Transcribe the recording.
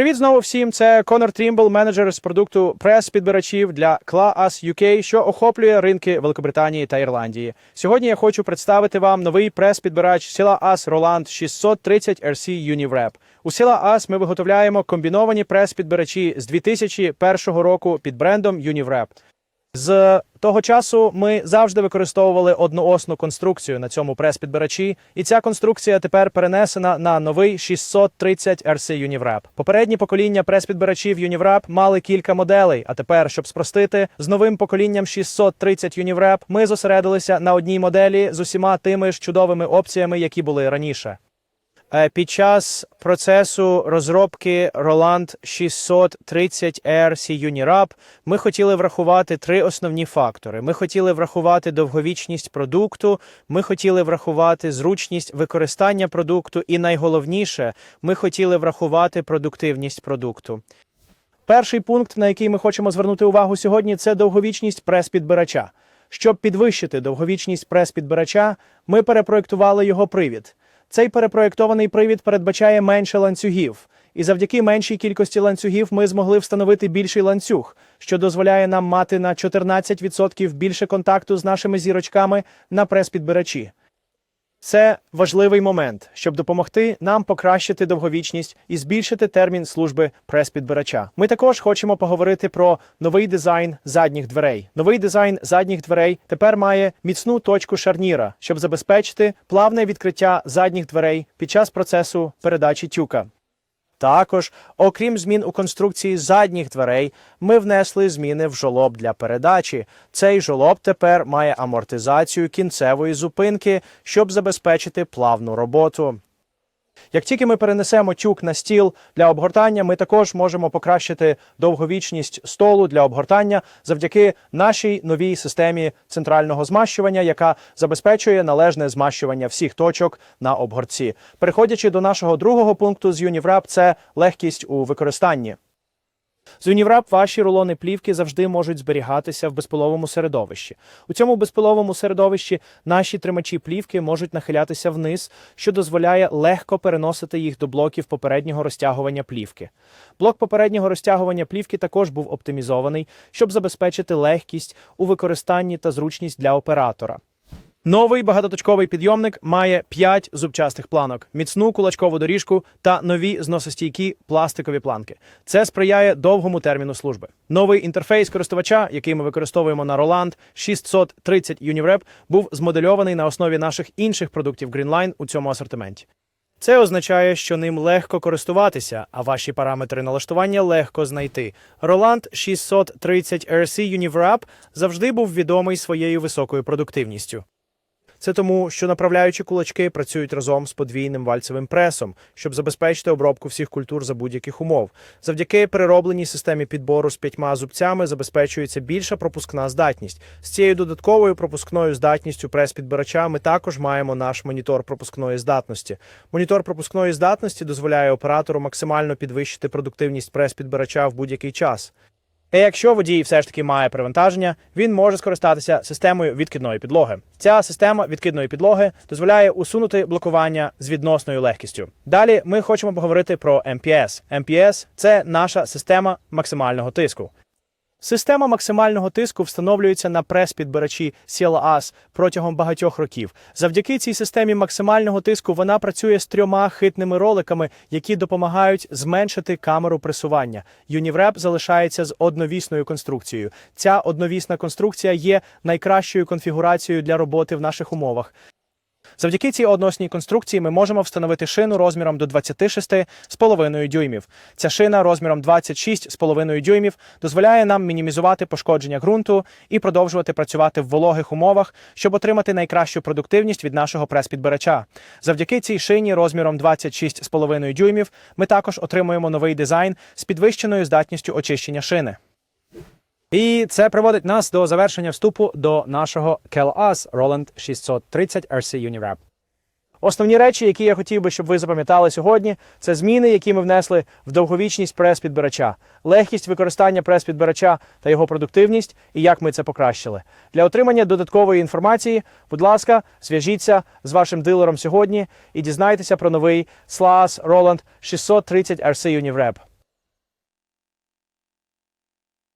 Привіт знову всім! Це Конор Трімбл, менеджер з продукту прес-підбирачів для Клаас UK, що охоплює ринки Великобританії та Ірландії. Сьогодні я хочу представити вам новий прес-підбирач сіла Ас Роланд 630 RC Uniwrap. У сіла Ас ми виготовляємо комбіновані прес-підбирачі з 2001 року під брендом Uniwrap. З того часу ми завжди використовували одноосну конструкцію на цьому прес-підбирачі, і ця конструкція тепер перенесена на новий 630 RC Uniwrap. Попередні покоління прес-підбирачів Uniwrap мали кілька моделей. А тепер, щоб спростити, з новим поколінням 630 Uniwrap ми зосередилися на одній моделі з усіма тими ж чудовими опціями, які були раніше. Е, Під час процесу розробки Roland 630 RC Unirap ми хотіли врахувати три основні фактори. Ми хотіли врахувати довговічність продукту, ми хотіли врахувати зручність використання продукту, і найголовніше, ми хотіли врахувати продуктивність продукту. Перший пункт, на який ми хочемо звернути увагу сьогодні, це довговічність прес-підбирача. Щоб підвищити довговічність прес-підбирача, ми перепроєктували його привід. Цей перепроєктований привід передбачає менше ланцюгів, і завдяки меншій кількості ланцюгів ми змогли встановити більший ланцюг, що дозволяє нам мати на 14% більше контакту з нашими зірочками на прес-підбирачі. Це важливий момент, щоб допомогти нам покращити довговічність і збільшити термін служби прес-підбирача. Ми також хочемо поговорити про новий дизайн задніх дверей. Новий дизайн задніх дверей тепер має міцну точку шарніра, щоб забезпечити плавне відкриття задніх дверей під час процесу передачі тюка. Також, окрім змін у конструкції задніх дверей, ми внесли зміни в жолоб для передачі. Цей жолоб тепер має амортизацію кінцевої зупинки, щоб забезпечити плавну роботу. Як тільки ми перенесемо тюк на стіл для обгортання, ми також можемо покращити довговічність столу для обгортання завдяки нашій новій системі центрального змащування, яка забезпечує належне змащування всіх точок на обгорці. Переходячи до нашого другого пункту з ЮНІВРАП, це легкість у використанні. З Uniwrap ваші рулони плівки завжди можуть зберігатися в безпиловому середовищі. У цьому безпиловому середовищі наші тримачі плівки можуть нахилятися вниз, що дозволяє легко переносити їх до блоків попереднього розтягування плівки. Блок попереднього розтягування плівки також був оптимізований, щоб забезпечити легкість у використанні та зручність для оператора. Новий багатоточковий підйомник має 5 зубчастих планок, міцну кулачкову доріжку та нові зносостійкі пластикові планки. Це сприяє довгому терміну служби. Новий інтерфейс користувача, який ми використовуємо на Roland 630 Uniwrap, був змодельований на основі наших інших продуктів Greenline у цьому асортименті. Це означає, що ним легко користуватися, а ваші параметри налаштування легко знайти. Roland 630 RC Uniwrap завжди був відомий своєю високою продуктивністю. Це тому, що направляючі кулачки працюють разом з подвійним вальцевим пресом, щоб забезпечити обробку всіх культур за будь-яких умов. Завдяки переробленій системі підбору з п'ятьма зубцями забезпечується більша пропускна здатність. З цією додатковою пропускною здатністю прес-підбирача ми також маємо наш монітор пропускної здатності. Монітор пропускної здатності дозволяє оператору максимально підвищити продуктивність прес-підбирача в будь-який час. І якщо водій все ж таки має перевантаження, він може скористатися системою відкидної підлоги. Ця система відкидної підлоги дозволяє усунути блокування з відносною легкістю. Далі ми хочемо поговорити про MPS. MPS – це наша система максимального тиску. Система максимального тиску встановлюється на прес-підбирачі CLAS протягом багатьох років. Завдяки цій системі максимального тиску вона працює з трьома хитними роликами, які допомагають зменшити камеру пресування. Uniwrap залишається з одновісною конструкцією. Ця одновісна конструкція є найкращою конфігурацією для роботи в наших умовах. Завдяки цій односній конструкції ми можемо встановити шину розміром до 26,5 дюймів. Ця шина розміром 26,5 дюймів дозволяє нам мінімізувати пошкодження ґрунту і продовжувати працювати в вологих умовах, щоб отримати найкращу продуктивність від нашого прес-підбирача. Завдяки цій шині розміром 26,5 дюймів ми також отримуємо новий дизайн з підвищеною здатністю очищення шини. І це приводить нас до завершення вступу до нашого KLAS Roland 630 RC Uniwrap. Основні речі, які я хотів би, щоб ви запам'ятали сьогодні, це зміни, які ми внесли в довговічність прес-підбирача, легкість використання прес-підбирача та його продуктивність, і як ми це покращили. Для отримання додаткової інформації, будь ласка, зв'яжіться з вашим дилером сьогодні і дізнайтеся про новий SLAS Roland 630 RC Uniwrap.